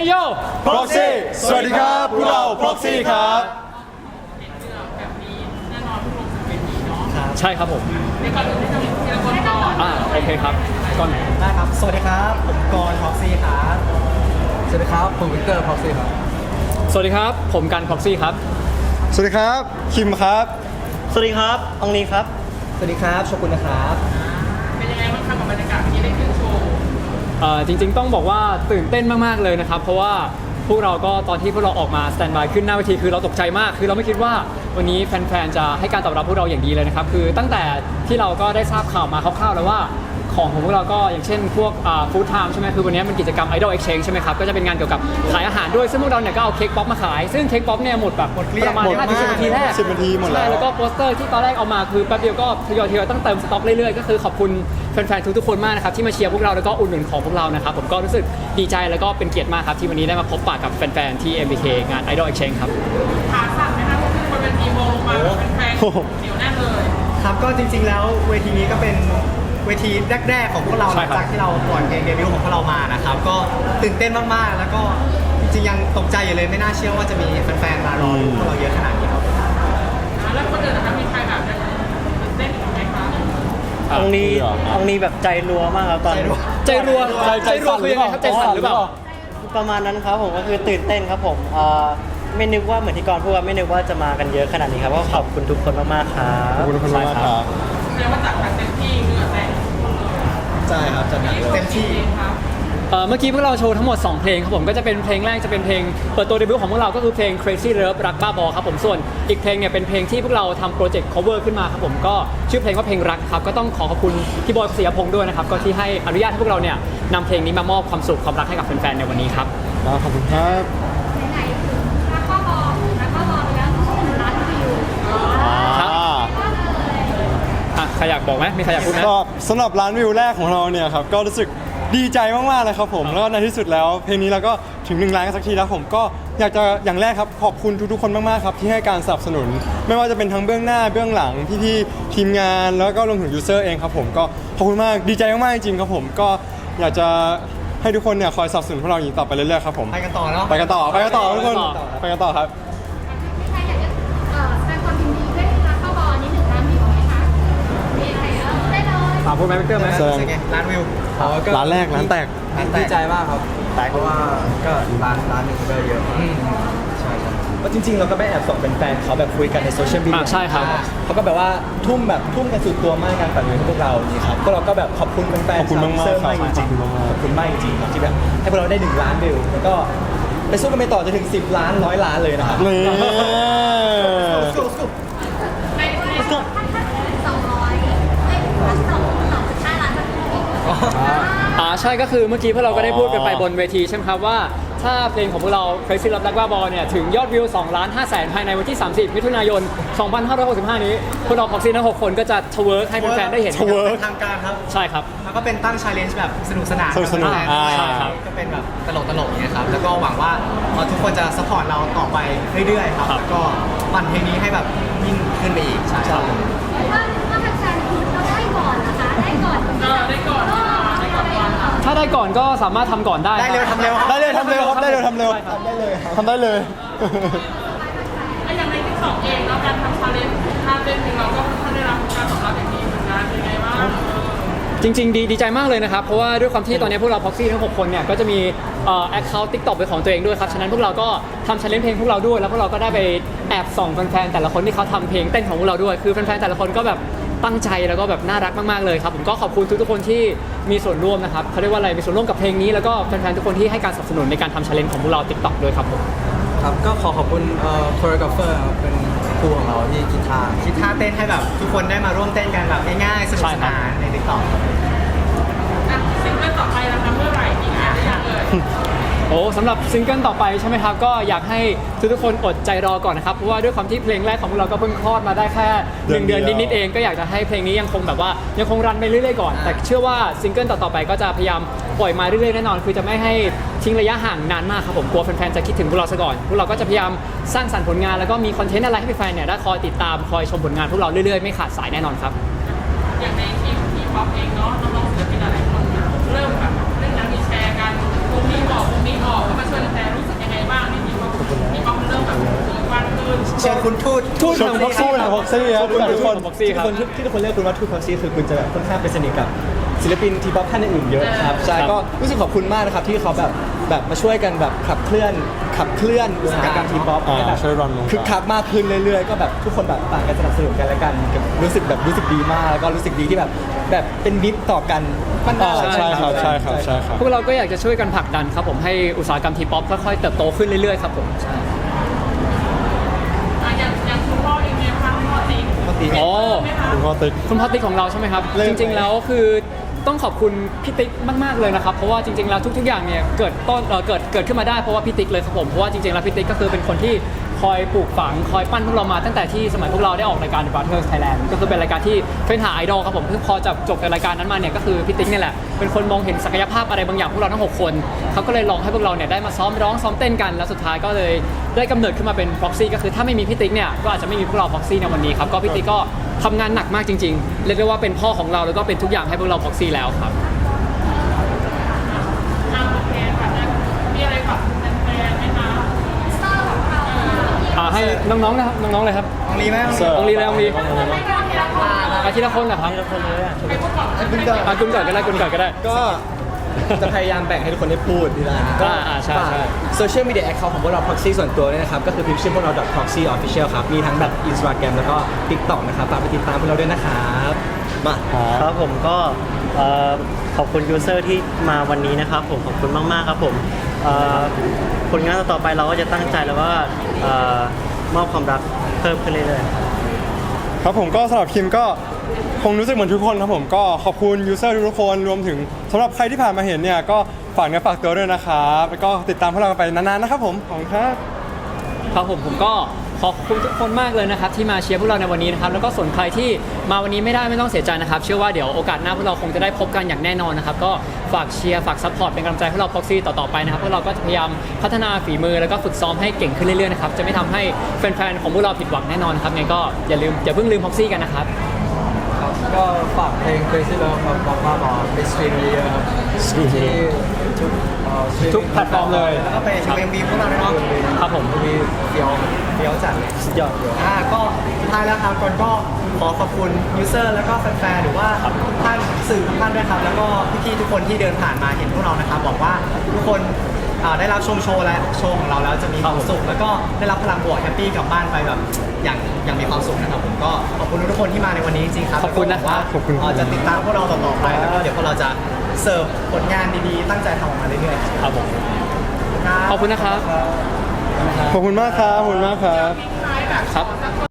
Hey yo Proxy สวัสดีครับพวกเรา Proxy ครับ ใช่ครับผมอ่าโอเคครับก่อนไหนได้ครับ สวัสดีครับ ผมกรณ์พ็อกซี่ครับ สวัสดีครับ ผมวิกเตอร์พ็อกซี่ครับ สวัสดีครับ ผมกันพ็อกซี่ครับ สวัสดีครับ คิมครับ สวัสดีครับ องลีครับ สวัสดีครับ โชกุนนะครับ เป็นยังไงบ้างคะกับบรรยากาศที่ได้ขึ้นโชว์ เอ่อจริง ๆ ต้องบอกว่าตื่นเต้นมากๆเลยนะครับ เพราะว่าพวกเราก็ตอนที่พวกเราออกมาสแตนบายขึ้นหน้าเวทีคือเราตกใจมาก คือเราไม่คิดว่าวันนี้แฟนๆจะให้การตอบรับพวกเราอย่างดีเลยนะครับคือตั้งแต่ที่เราก็ได้ทราบข่าวมาคร่าวๆแล้วว่า ของของพวกเราก็อย่างเช่นพวกฟู้ดไทม์ใช่ไหมคือวันนี้มันกิจกรรม Idol Exchange ใช่ไหมครับ ก็จะเป็นงานเกี่ยวกับขายอาหารด้วย ซึ่งพวกเราเนี่ยก็เอาเค้กป๊อปมาขาย ซึ่งเค้กป๊อปเนี่ยหมดแบบหมดเกลี้ยงประมาณหมด5ถึง10นาทีแรก10นาทีหมดแล้วใช่แล้วก็โปสเตอร์ที่ตอนแรกเอามาคือแป๊บเดียวก็ทยอยทยอยต้องเติมสต็อกเรื่อยๆก็คือขอบคุณแฟนๆทุกๆคนมากนะครับที่มาเชียร์พวกเราแล้วก็อุดหนุนของพวกเรานะครับผมก็รู้สึกดีใจแล้วก็เป็นเกียรติมากครับที่วันนี้ได้มาพบปะกับแฟนๆที่ MBK งาน Idol Exchange ครับขาสั่นไหมคะเพราะคือบนเวทีมองลงมาแบบแฟนๆเหนียวแน่นเลยครับก็จริงๆแล้วเวทีนี้ก็เป็น เวทีแรก ๆ ของพวกเราหใช่ลังครับ จากที่เราปล่อยเพลงเดบิวต์ของพวกเรามานะครับ ก็ตื่นเต้นมากๆ แล้วก็จริงๆยังตกใจอยู่เลยไม่น่าเชื่อว่าจะมีแฟนๆมารอดูพวกเราเยอะขนาดนี้ครับ แล้วคนอื่นนะคะมีใครแบบตื่นเต้นอีกไหมคะองนี้เหรอองนี้แบบใจรัวมากครับตอนใจรัว ใจรัวใจใจรัวคือยังไงครับใจสั่นหรือเปล่า ประมาณนั้นครับผมก็คือตื่นเต้นครับผมเอ่อไม่นึกว่าเหมือนที่กรณ์พูดว่าไม่นึกว่าจะมากันเยอะขนาดนี้ครับก็ขอบคุณทุกคนมากๆครับขอบคุณทุกคนมากครับ แสดงว่าจัดแบบเต็มที่เหงื่อแตกใช่ครับจะเต็มที่ครับเอ่อเมื่อกี้พวกเราโชว์ทั้งหมด 2 เพลงครับผมก็จะเป็นเพลงแรกจะเป็นเพลงเปิดตัวเดบิวต์ของพวกเราก็คือเพลง Crazy Love รักบ้าบอครับผมส่วนอีกเพลงเนี่ยเป็นเพลงที่พวกเราทำโปรเจกต์ cover ขึ้นมาครับผมก็ชื่อเพลงว่าเพลงรักครับก็ต้องขอขอบคุณพี่บอยเสียพงษ์ด้วยนะครับก็ที่ให้อนุญาตให้พวกเราเนี่ยนำเพลงนี้มามอบความสุขความรักให้กับแฟนๆในวันนี้ครับ ขอบคุณครับ ไหนๆถึงรักก็บอกรักก็บอกไปแล้วช่วงร้านวิว ครับ อ่า ก็เลย อะใครอยากบอกไหมมีใครอยากพูดไหมก็สำหรับร้านวิวแรกของเราเนี่ยครับก็รู้สึกดีใจมากๆเลยครับผมแล้วก็ในที่สุดแล้ว เพลงนี้เราก็ถึงหนึ่งล้านกันสักทีแล้วผมก็อยากจะอย่างแรกครับขอบคุณทุกๆคนมากๆครับที่ให้การสนับสนุน ไม่ว่าจะเป็นทั้งเบื้องหน้าเบื้องหลังพี่ๆทีมงานแล้วก็รวมถึงยูเซอร์เองครับผมก็ขอบคุณมากดีใจมากๆจริงๆครับผมก็อยากจะให้ทุกคนเนี่ยคอยสนับสนุนพวกเราอย่างนี้ต่อไปเรื่อยๆครับผมไปกันต่อเนาะไปกันต่อไปกันต่อทุกคนไปกันต่อครับ พูดไหมพี่เกอร์ไหมแสดงรู้สึกไงร้านวิวร้านแรกร้านแตก ดีใจมากครับเพราะว่าก็ร้านร้านหนึ่งก็เยอะมากใช่ใช่ก็จริงๆ เราก็ไปแอบส่องเป็นแฟนเขาแบบคุยกันในโซเชียลมีเดีอ่ายใช่ครับ เขาก็แบบว่าทุ่มแบบทุ่มกันสุดตัวมากการตัดเงินให้พวกเรานี่ครับก็เราก็แบบขอบคุณแฟนๆขอบคุณมากๆชวเซิร์ฟครับมากจริงขอบคุณมากๆๆขอบคุณมากจริงๆครับที่แบบให้พวกเราได้หนึ่งล้านวิวแล้วก็ไปสู้กันไปต่อจนถึง 10 ล้านร้อยล้านเลยนะครับนี่ในในสองร้อยเอ้ยสองสองจุดห้าล้านสักที อ่า ใช่ก็คือเมื่อกี้พวกเราก็ได้พูดกันไปบนเวทีใช่ไหมครับว่าถ้าเพลงของพวกเรา Crazy Love รักบ้าบอเนี่ยถึงยอดวิว2ล้าน5แสนภายในวันที่ 30 มิถุนายน 2565 นี้ พวกเราพ็อกซี่ทั้ง6คนก็จะทเวิร์กให้แฟนๆได้เห็น Twerk ทางการครับ ใช่ครับ แล้วก็เป็นตั้งชาเลนจ์แบบสนุกสนานสนุกสนานกับแฟอ่าๆใช่ครับ ก็เป็นแบบตลกตลกๆอย่างเงี้ยครับ แล้วก็หวังว่าเอ่อทุกคนจะสปอร์ตเราต่อไปเรื่อยๆครับครับ แล้วก็ปั่นเพลงนี้ให้แบบยิ่งขึ้นไปอีกใช่ครับ ได้ก่อนก็สามารถทำก่อนได้ได้เร็วทำเร็วได้เลยทำเร็วครับได้เร็วทำเร็วใช่ครับ ทำได้เลยก็อย่างในทิกตอกเองแล้วการทำชาเลนจ์ท่าเต้นของเราก็ค่อนข้างได้รับการตอบรับอย่างดีเหมือนกันเป็นไงบ้างจริงๆ ดีดีใจมากเลยนะครับ เพราะว่าด้วยความที่ตอนนี้พวกเราพ็อกซี่ทั้ง 6 คนเนี่ย ก็จะมีเอ่อแอคเคาท์ทิกตอกเป็นของตัวเองด้วยครับ ฉะนั้นพวกเราก็ทำช l เลน g e เพลงพวกเราด้วย แล้วพวกเราก็ได้ไปแอบส่องแฟนๆ แต่ละคนที่เขาทำเพลงเต้นของพวกเราด้วย คือแฟนๆ แต่ละคนก็แบบ ตั้งใจแล้วก็แบบน่ารักมากๆเลยครับผมก็ขอบคุณทุกๆคนที่มีส่วนร่วมนะครับเขาเรียกว่าอะไรมีส่วนร่วมกับเพลงนี้แล้วก็แฟนๆทุกคนที่ให้การสนับสนุนในการทำช l เลน g e ของพวกเราทิกตอกด้วยครับผม ครับก็ขอขอบคุณเอ่อโคโรกราฟเฟอร์ครับเป็นครูของเราที่กีตาร์ คิดท่าเต้นให้แบบทุกคนได้มาร่วมเต้นกันแบบง่ายๆสนุกสนานในติ๊กต็อก อะซิงเกิลต่อไปนะคะเมื่อไหร่มีงานหรือยังเอ่ย โอ้สำหรับซิงเกิลต่อไปใช่ไหมครับ ก็อยากให้ทุกๆคนอดใจรอก่อนนะครับ เพราะว่าด้วยความที่เพลงแรกของพวกเราก็เพิ่งคลอดมาได้แค่หนึ่งเดืเดืออนนเดียวนิดๆเองก็อยากจะให้เพลงนี้ยังคงแบบว่ายังคงรันไปเรื่อยๆก่อน แต่เชื่อว่าซิงเกิลต่อๆไปก็จะพยายามปล่อยมาเรื่อยๆแน่นอน คือจะไม่ให้ทิ้งระยะห่างนานมากครับผมกลัวแฟนๆจะคิดถึงพวกเราซะก่อนพวกเราก็จะพยายามสร้างสรรค์ผลงานแล้วก็มีคอนเทนต์อะไรให้แฟนๆเนี่ยได้คอยติดตามคอยชมผลงานพวกเราเรื่อยๆไม่ขาดสายแน่นอนครับอย่างในทีมทีป๊อปเองเนาะ คุณทูตทูตชมพ็อกซี่นะพ็อกซี่ครับทุกทุกคคนนพ็อกซี่ครับทุกคนที่ที่ทุกคนเรียกคุณว่าทูตพ็อกซี่คือคุณจะแบบค่อนข้างเป็นสนิทกับศิลปินทีป๊อปท่านอื่นๆเยอะครับใช่ครับก็รู้สึกขอบคุณมากนะครับที่เขาแบบแบบมาช่วยกันแบบขับเคลื่อนขับเคลื่อนอุตสาหกรรมทีป๊อปอ่าให้แบบช่วยรันวงการคึกคักมากขึ้นเรื่อยๆ ก็แบบทุกคนแบบต่างกันสนับสนุนกันและกันรู้สึกแบบรู้สึกดีมากแล้วก็รู้สึกดีที่แบบแบบเป็นมิตรต่อกันมันน่ารักใช่ครับใช่ครับใช่ครับพวกเราก็อยากจะช่วยกันผลักดันครับผมให้อุตสาหกรรมทีป๊อปค่อยๆเติบโตขึ้นเรื่อยๆครับผมใช่ อะอย่างอย่างคุณพ่อเองเนี่ยค่ะพ่อ ติ๊กปกติอ๋อไหมคะคุณพ่อติ๊ก คุณพ่อติ๊กของเราใช่ไหมครับ เริ่จมริง ๆ แล้วคือต้องขอบคุณพี่ติ๊กมาก ๆ เลยนะครับ เพราะว่าจริง ๆ แล้วทุก ๆ อย่างเนี่ยเกิดต้นเอ่อเกิดเกิดขึ้นมาได้เพราะว่าพี่ติ๊กเลยครับผม เพราะว่าจริง ๆ แล้วพี่ติ๊กก็คือเป็นคนที่ คอยปลูกฝังคอยปั้นพวกเรามาตั้งแต่ที่สมัยพวกเราได้ออกรายการ The Brothers Thailand ก็คือเป็นรายการที่เฟ้นหาไอดอลครับผมเพิ่งพอจะจบจากรายการนั้นมาเนี่ยก็คือพี่ติ๊กเนี่ยแหละเป็นคนมองเห็นศักยภาพอะไรบางอย่างพวกเราทั้งหกคนเขาก็เลยลองให้พวกเราเนี่ยได้มาซ้อมร้องซ้อมเต้นกันแล้วสุดท้ายก็เลยได้กำเนิดขึ้นมาเป็น Proxy ก็คือถ้าไม่มีพี่ติ๊กเนี่ยก็อาจจะไม่มีพวกเรา Proxy ในวันนี้ครับก็พี่ติ๊กก็ทำงานหนักมากจริงๆเรียกได้ว่าเป็นพ่อของเราแล้วก็เป็นทุกอย่างให้พวกเรา Proxy แล้วครับ น้องๆนะครับน้องๆเลยครับองลีไหมเสิร์ฟองลีเลยองลีไม่ได้ทีละคนอาทีละคนเหรอครับทุกคนเลยอะไปพูดก่อนคุณก็อะคุณก่อนก็ได้คุณก่อนก็ได้ ก็จะพยายามแบ่งให้ทุกคนได้พูดดีแล้วก็อ่าอ่าใช่ใช่โซเชียลมีเดียแอคเคาท์ของพวกเรา proxy ส่วนตัวเนี่ยนะครับ ก็คือพิมพ์ชื่อพวกเรา proxy official ครับ มีทั้งแบบ Instagram แล้วก็ TikTok นะครับฝากไปติดตามพวกเราด้วยนะครับมาครับผมก็เอ่อขอบคุณยูเซอร์ที่มาวันนี้นะครับผมขอบคุณมาก ๆ ครับผมเอ่อผลงานต่อๆไปเราก็จะตั้งใจแล้วว่าเอ่อ มอบความรักเพิ่มขึ้นเรื่อยๆครับผมก็สำหรับคิมก็คงรู้สึกเหมือนทุกคนครับผมก็ขอบคุณยูเซอร์ทุกๆคนรวมถึงสำหรับใครที่ผ่านมาเห็นเนี่ยก็ฝากเนื้อฝากตัวด้วยนะครับแล้วก็ติดตามพวกเรากันไปนานๆนะครับผมขอบคุณครับ ครับผมผมก็ ขอบคุณทุกคนมากเลยนะครับที่มาเชียร์พวกเราในวันนี้นะครับแล้วก็ส่วนใครที่มาวันนี้ไม่ได้ไม่ต้องเสียใจนะครับเชื่อว่าเดี๋ยวโอกาสหน้าพวกเราคงจะได้พบกันอย่างแน่นอนนะครับก็ฝากเชียร์ฝากซัพพอร์ตเป็นกำลังใจให้พวกเราพ็อกซี่ต่อๆไปนะครับพวกเราก็จะพยายามพัฒนาฝีมือแล้วก็ฝึกซ้อมให้เก่งขึ้นเรื่อยๆนะครับจะไม่ทำให้แฟนๆของพวกเราผิดหวังแน่นอนนะครับไงก็อย่าลืมอย่าเพิ่งลืมพ็อกซี่กันนะครับ ครับก็ฝากเพลง Crazy Love ครับบอกว่าหมอไปสตรีมเยอะๆครับที่ทุก เอ่อ streaming ทุกแพลตฟอร์มเลย แล้วก็ไปชมเอ็มวีพวกเราด้วยเนาะครับผมมีเฟียวเฟี้ยวจัดเลย สุดยอดเฟียว อ่าก็สุดท้ายแล้วครับก่อนก็ขอขอบคุณยูเซอร์แล้วก็แฟนๆหรือว่าทุกท่านสื่อทุกท่านด้วยครับแล้วก็พี่ๆทุกคนที่เดินผ่านมาเห็นพวกเรานะครับบอกว่าทุกคนอ่าได้รับชมโชว์และโชว์ของเราแล้วจะมีความสุขแล้วก็ได้รับพลังบวกแฮปปี้กลับบ้านไปแบบอย่างอย่างมีความสุขนะครับผมก็ขอบคุณทุกคนที่มาในวันนี้จริงๆครับขอบคุณนะครับแล้วก็หวังว่าขอบคุณ เอ่อจะติดตามพวกเราต่อๆไปแล้วก็เดี๋ยวพวกเราจะ เสิร์ฟผลงานดีๆ ตั้งใจทำออกมาเรื่อยๆครับครับผมครับขอบคุณนะครับ ขอบคุณมากครับ ขอบคุณมากครับ ครับ